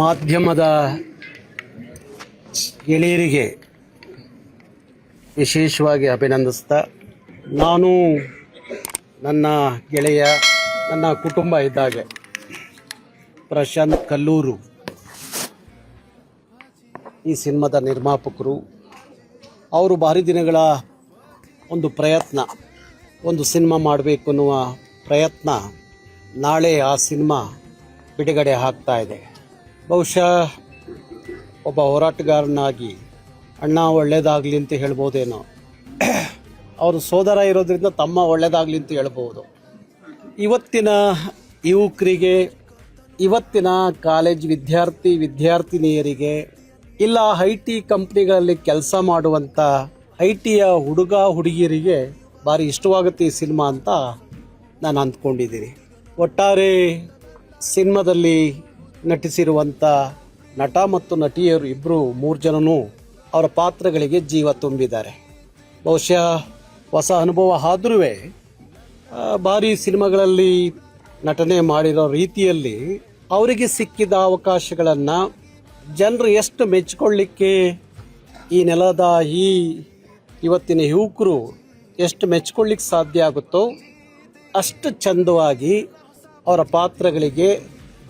ಮಾಧ್ಯಮದ ಗೆಳೆಯರಿಗೆ ವಿಶೇಷವಾಗಿ ಅಭಿನಂದಿಸ್ತಾ, ನಾನು ನನ್ನ ಗೆಳೆಯ, ನನ್ನ ಕುಟುಂಬ ಇದ್ದಾಗೆ ಪ್ರಶಾಂತ್ ಕಲ್ಲೂರು. ಈ ಸಿನಿಮಾದ ನಿರ್ಮಾಪಕರು, ಅವರು ಭಾರಿ ದಿನಗಳ ಒಂದು ಪ್ರಯತ್ನ, ಒಂದು ಸಿನಿಮಾ ಮಾಡಬೇಕು ಅನ್ನುವ ಪ್ರಯತ್ನ ನಾಳೆ ಆ ಸಿನಿಮಾ ಬಿಡುಗಡೆ ಆಗ್ತಾ ಇದೆ. ಬಹುಶಃ ಒಬ್ಬ ಹೋರಾಟಗಾರನಾಗಿ ಅಣ್ಣ ಒಳ್ಳೇದಾಗಲಿ ಅಂತ ಹೇಳ್ಬೋದೇನೋ. ಅವರು ಸೋದರ ಇರೋದ್ರಿಂದ ತಮ್ಮ ಒಳ್ಳೆಯದಾಗಲಿ ಅಂತ ಹೇಳ್ಬೋದು. ಇವತ್ತಿನ ಯುವಕರಿಗೆ, ಇವತ್ತಿನ ಕಾಲೇಜ್ ವಿದ್ಯಾರ್ಥಿ, ವಿದ್ಯಾರ್ಥಿನಿಯರಿಗೆ, ಇಲ್ಲ ಐ ಟಿ ಕಂಪ್ನಿಗಳಲ್ಲಿ ಕೆಲಸ ಮಾಡುವಂಥ ಐ ಟಿಯ ಹುಡುಗ, ಹುಡುಗಿಯರಿಗೆ ಭಾರಿ ಇಷ್ಟವಾಗುತ್ತೆ ಈ ಸಿನಿಮಾ ಅಂತ ನಾನು ಅಂದ್ಕೊಂಡಿದ್ದೀನಿ. ಒಟ್ಟಾರೆ ಸಿನಿಮಾದಲ್ಲಿ ನಟಿಸಿರುವಂಥ ನಟ ಮತ್ತು ನಟಿಯರು ಇಬ್ಬರು ಮೂರು ಜನನೂ ಅವರ ಪಾತ್ರಗಳಿಗೆ ಜೀವ ತುಂಬಿದ್ದಾರೆ. ಬಹುಶಃ ಹೊಸ ಅನುಭವ ಆದ್ರೂ ಭಾರಿ ಸಿನಿಮಾಗಳಲ್ಲಿ ನಟನೆ ಮಾಡಿರೋ ರೀತಿಯಲ್ಲಿ ಅವರಿಗೆ ಸಿಕ್ಕಿದ ಅವಕಾಶಗಳನ್ನು ಜನರು ಎಷ್ಟು ಮೆಚ್ಚಿಕೊಳ್ಳಿಕ್ಕೆ ಈ ನೆಲದ ಈ ಇವತ್ತಿನ ಯುವಕರು ಎಷ್ಟು ಮೆಚ್ಕೊಳ್ಳಿಕ್ಕೆ ಸಾಧ್ಯ ಆಗುತ್ತೋ ಅಷ್ಟು ಚಂದವಾಗಿ ಅವರ ಪಾತ್ರಗಳಿಗೆ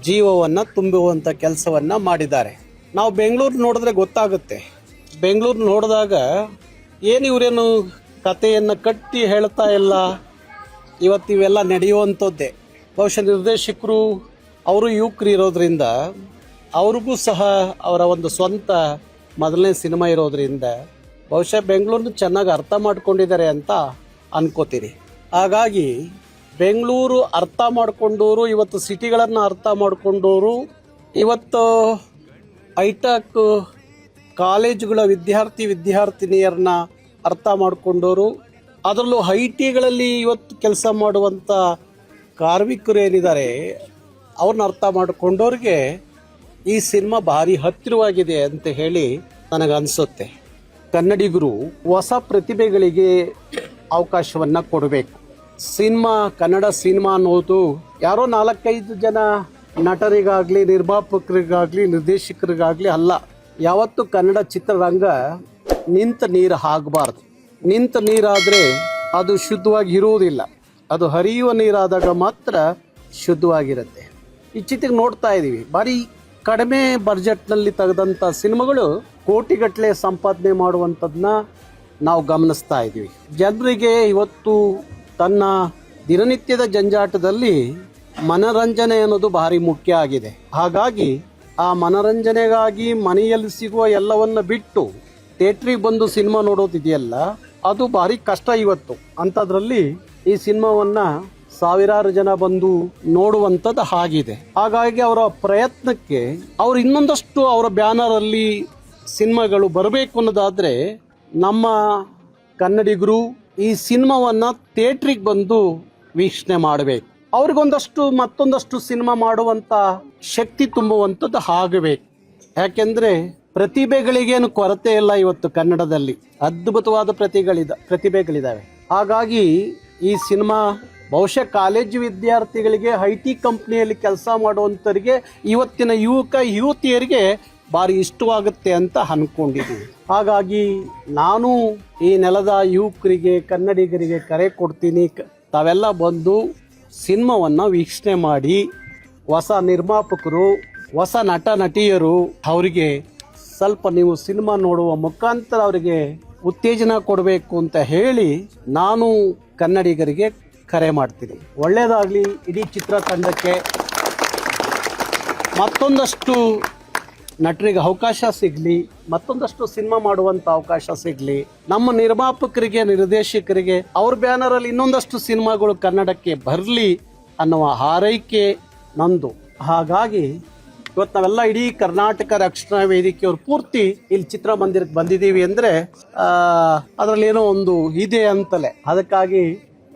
ಜೀವವನ್ನು ತುಂಬುವಂಥ ಕೆಲಸವನ್ನು ಮಾಡಿದ್ದಾರೆ. ನಾವು ಬೆಂಗಳೂರು ನೋಡಿದ್ರೆ ಗೊತ್ತಾಗುತ್ತೆ. ಬೆಂಗಳೂರು ನೋಡಿದಾಗ ಏನು ಇವರೇನು ಕಥೆಯನ್ನು ಕಟ್ಟಿ ಹೇಳ್ತಾ ಇಲ್ಲ? ಇವತ್ತು ಇವೆಲ್ಲ ನಡೆಯುವಂಥದ್ದೇ. ಬಹುಶಃ ನಿರ್ದೇಶಕರು, ಅವರು ಯುವಕರು ಇರೋದ್ರಿಂದ, ಅವ್ರಿಗೂ ಸಹ ಅವರ ಒಂದು ಸ್ವಂತ ಮೊದಲನೇ ಸಿನಿಮಾ ಇರೋದ್ರಿಂದ ಬಹುಶಃ ಬೆಂಗಳೂರನ್ನ ಚೆನ್ನಾಗಿ ಅರ್ಥ ಮಾಡ್ಕೊಂಡಿದ್ದಾರೆ ಅಂತ ಅನ್ಕೋತೀನಿ. ಹಾಗಾಗಿ ಬೆಂಗಳೂರು ಅರ್ಥ ಮಾಡಿಕೊಂಡವರು ಇವತ್ತು ಸಿಟಿಗಳನ್ನು ಅರ್ಥ ಮಾಡಿಕೊಂಡವರು ಇವತ್ತು ಐಟಕ್ ಕಾಲೇಜುಗಳ ವಿದ್ಯಾರ್ಥಿ ವಿದ್ಯಾರ್ಥಿನಿಯರನ್ನ ಅರ್ಥ ಮಾಡಿಕೊಂಡವರು ಅದರಲ್ಲೂ ಐ ಟಿಗಳಲ್ಲಿ ಇವತ್ತು ಕೆಲಸ ಮಾಡುವಂಥ ಕಾರ್ಮಿಕರು ಏನಿದ್ದಾರೆ, ಅವ್ರನ್ನ ಅರ್ಥ ಮಾಡಿಕೊಂಡವ್ರಿಗೆ ಈ ಸಿನಿಮಾ ಭಾರಿ ಹತ್ತಿರವಾಗಿದೆ ಅಂತ ಹೇಳಿ ನನಗನ್ಸುತ್ತೆ. ಕನ್ನಡಿಗರು ಹೊಸ ಪ್ರತಿಭೆಗಳಿಗೆ ಅವಕಾಶವನ್ನು ಕೊಡಬೇಕು. ಸಿನಿಮಾ, ಕನ್ನಡ ಸಿನಿಮಾ ಅನ್ನೋದು ಯಾರೋ ನಾಲ್ಕೈದು ಜನ ನಟರಿಗಾಗಲಿ, ನಿರ್ಮಾಪಕರಿಗಾಗಲಿ, ನಿರ್ದೇಶಕರಿಗಾಗಲಿ ಅಲ್ಲ, ಯಾವತ್ತು ಕನ್ನಡ ಚಿತ್ರರಂಗ ನಿಂತ ನೀರು ಆಗಬಾರ್ದು ನಿಂತ ನೀರಾದರೆ ಅದು ಶುದ್ಧವಾಗಿ ಇರುವುದಿಲ್ಲ. ಅದು ಹರಿಯುವ ನೀರಾದಾಗ ಮಾತ್ರ ಶುದ್ಧವಾಗಿರುತ್ತೆ. ಈ ಇಚ್ಚಿತಿಗೆ ನೋಡ್ತಾ ಇದ್ದೀವಿ ಭಾರಿ ಕಡಿಮೆ ಬಜೆಟ್ನಲ್ಲಿ ತೆಗೆದಂಥ ಸಿನಿಮಾಗಳು ಕೋಟಿಗಟ್ಟಲೆ ಸಂಪಾದನೆ ಮಾಡುವಂಥದ್ದನ್ನ ನಾವು ಗಮನಿಸ್ತಾ ಇದ್ದೀವಿ ಜನರಿಗೆ ಇವತ್ತು ತನ್ನ ದಿನನಿತ್ಯದ ಜಂಜಾಟದಲ್ಲಿ ಮನರಂಜನೆ ಅನ್ನೋದು ಭಾರಿ ಮುಖ್ಯ ಆಗಿದೆ. ಹಾಗಾಗಿ ಆ ಮನರಂಜನೆಗಾಗಿ ಮನೆಯಲ್ಲಿ ಸಿಗುವ ಎಲ್ಲವನ್ನ ಬಿಟ್ಟು ಥಿಯೇಟ್ರಿಗೆ ಬಂದು ಸಿನಿಮಾ ನೋಡೋದಿದೆಯಲ್ಲ ಅದು ಭಾರಿ ಕಷ್ಟ ಇವತ್ತು. ಅಂಥದ್ರಲ್ಲಿ ಈ ಸಿನಿಮಾವನ್ನ ಸಾವಿರಾರು ಜನ ಬಂದು ನೋಡುವಂಥದ್ದು ಆಗಿದೆ ಹಾಗಾಗಿ ಅವರ ಪ್ರಯತ್ನಕ್ಕೆ ಅವ್ರು ಇನ್ನೊಂದಷ್ಟು ಅವರ ಬ್ಯಾನರ್ ಅಲ್ಲಿ ಸಿನಿಮಾಗಳು ಬರಬೇಕು ಅನ್ನೋದಾದ್ರೆ ನಮ್ಮ ಕನ್ನಡಿಗರು ಈ ಸಿನಿಮಾವನ್ನು ಥಿಯೇಟ್ರಿಗೆ ಬಂದು ವೀಕ್ಷಣೆ ಮಾಡಬೇಕು. ಅವ್ರಿಗೊಂದಷ್ಟು ಮತ್ತೊಂದಷ್ಟು ಸಿನಿಮಾ ಮಾಡುವಂಥ ಶಕ್ತಿ ತುಂಬುವಂಥದ್ದು ಆಗಬೇಕು ಯಾಕೆಂದರೆ ಪ್ರತಿಭೆಗಳಿಗೇನು ಕೊರತೆ ಇಲ್ಲ ಇವತ್ತು ಕನ್ನಡದಲ್ಲಿ. ಅದ್ಭುತವಾದ ಪ್ರತಿಗಳಿದ ಪ್ರತಿಭೆಗಳಿದ್ದಾವೆ ಹಾಗಾಗಿ ಈ ಸಿನಿಮಾ ಬಹುಶಃ ಕಾಲೇಜು ವಿದ್ಯಾರ್ಥಿಗಳಿಗೆ, ಐ ಟಿ ಕಂಪ್ನಿಯಲ್ಲಿ ಕೆಲಸ ಮಾಡುವಂಥವರಿಗೆ ಇವತ್ತಿನ ಯುವಕ, ಯುವತಿಯರಿಗೆ ಭಾರಿ ಇಷ್ಟವಾಗುತ್ತೆ ಅಂತ ಅಂದ್ಕೊಂಡಿದ್ದೀನಿ ಹಾಗಾಗಿ ನಾನು ಈ ನೆಲದ ಯುವಕರಿಗೆ, ಕನ್ನಡಿಗರಿಗೆ ಕರೆ ಕೊಡ್ತೀನಿ. ತಾವೆಲ್ಲ ಬಂದು ಸಿನಿಮಾವನ್ನು ವೀಕ್ಷಣೆ ಮಾಡಿ. ಹೊಸ ನಿರ್ಮಾಪಕರು, ಹೊಸ ನಟ, ನಟಿಯರು, ಅವರಿಗೆ ಸ್ವಲ್ಪ ನೀವು ಸಿನಿಮಾ ನೋಡುವ ಮುಖಾಂತರ ಅವರಿಗೆ ಉತ್ತೇಜನ ಕೊಡಬೇಕು ಅಂತ ಹೇಳಿ ನಾನು ಕನ್ನಡಿಗರಿಗೆ ಕರೆ ಮಾಡ್ತೀನಿ. ಒಳ್ಳೆಯದಾಗಲಿ ಇಡೀ ಚಿತ್ರತಂಡಕ್ಕೆ. ಮತ್ತೊಂದಷ್ಟು ನಟರಿಗೆ ಅವಕಾಶ ಸಿಗಲಿ, ಮತ್ತೊಂದಷ್ಟು ಸಿನಿಮಾ ಮಾಡುವಂತ ಅವಕಾಶ ಸಿಗಲಿ, ನಮ್ಮ ನಿರ್ಮಾಪಕರಿಗೆ, ನಿರ್ದೇಶಕರಿಗೆ, ಅವ್ರ ಬ್ಯಾನರಲ್ಲಿ ಇನ್ನೊಂದಷ್ಟು ಸಿನಿಮಾಗಳು ಕನ್ನಡಕ್ಕೆ ಬರಲಿ ಅನ್ನುವ ಹಾರೈಕೆ ನಂದು. ಹಾಗಾಗಿ ಇವತ್ತು ನಾವೆಲ್ಲ ಇಡೀ ಕರ್ನಾಟಕ ರಕ್ಷಣಾ ವೇದಿಕೆಯವ್ರು ಪೂರ್ತಿ ಇಲ್ಲಿ ಚಿತ್ರಮಂದಿರಕ್ಕೆ ಬಂದಿದ್ದೀವಿ ಅಂದ್ರೆ ಅದರಲ್ಲಿ ಏನೋ ಒಂದು ಇದೆ ಅಂತಲೇ. ಅದಕ್ಕಾಗಿ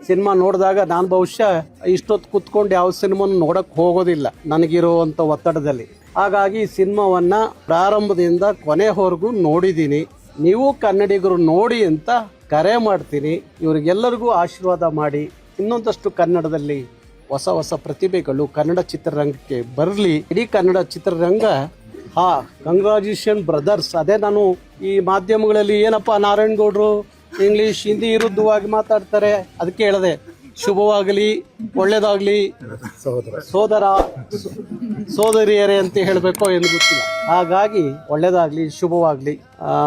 ಸಿನಿಮಾ ನೋಡಿದಾಗ ನಾನು ಬಹುಶಃ ಇಷ್ಟೊತ್ತು ಕುತ್ಕೊಂಡು ಯಾವ ಸಿನಿಮಾನು ನೋಡಕ್ ಹೋಗೋದಿಲ್ಲ ನನಗಿರುವಂಥ ಒತ್ತಡದಲ್ಲಿ. ಹಾಗಾಗಿ ಸಿನಿಮಾವನ್ನ ಪ್ರಾರಂಭದಿಂದ ಕೊನೆವರೆಗೂ ನೋಡಿದ್ದೀನಿ. ನೀವು ಕನ್ನಡಿಗರು ನೋಡಿ ಅಂತ ಕರೆ ಮಾಡ್ತೀನಿ. ಇವರಿಗೆಲ್ಲರಿಗೂ ಆಶೀರ್ವಾದ ಮಾಡಿ. ಇನ್ನೊಂದಷ್ಟು ಕನ್ನಡದಲ್ಲಿ ಹೊಸ ಹೊಸ ಪ್ರತಿಭೆಗಳು ಕನ್ನಡ ಚಿತ್ರರಂಗಕ್ಕೆ ಬರಲಿ. ಇಡೀ ಕನ್ನಡ ಚಿತ್ರರಂಗ, ಹಾ ಕಂಗ್ರಾಜುಲೇಷನ್ ಬ್ರದರ್ಸ್. ಅದೇ ನಾನು ಈ ಮಾಧ್ಯಮಗಳಲ್ಲಿ ಏನಪ್ಪ ನಾರಾಯಣ್ ಗೌಡ್ರು ಇಂಗ್ಲಿಷ್ ಹಿಂದಿ ವಿರುದ್ಧವಾಗಿ ಮಾತಾಡ್ತಾರೆ. ಅದಕ್ಕೆ ಹೇಳದೆ, ಶುಭವಾಗಲಿ, ಒಳ್ಳೇದಾಗ್ಲಿ, ಸೋದರ, ಸೋದರಿಯರೇ ಅಂತ ಹೇಳಬೇಕೋ ಏನು ಗೊತ್ತಿಲ್ಲ. ಹಾಗಾಗಿ ಒಳ್ಳೇದಾಗ್ಲಿ, ಶುಭವಾಗಲಿ.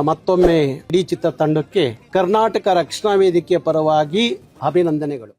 ಮತ್ತೊಮ್ಮೆ ಇಡೀ ಚಿತ್ರತಂಡಕ್ಕೆ ಕರ್ನಾಟಕ ರಕ್ಷಣಾ ವೇದಿಕೆಯ ಪರವಾಗಿ ಅಭಿನಂದನೆಗಳು.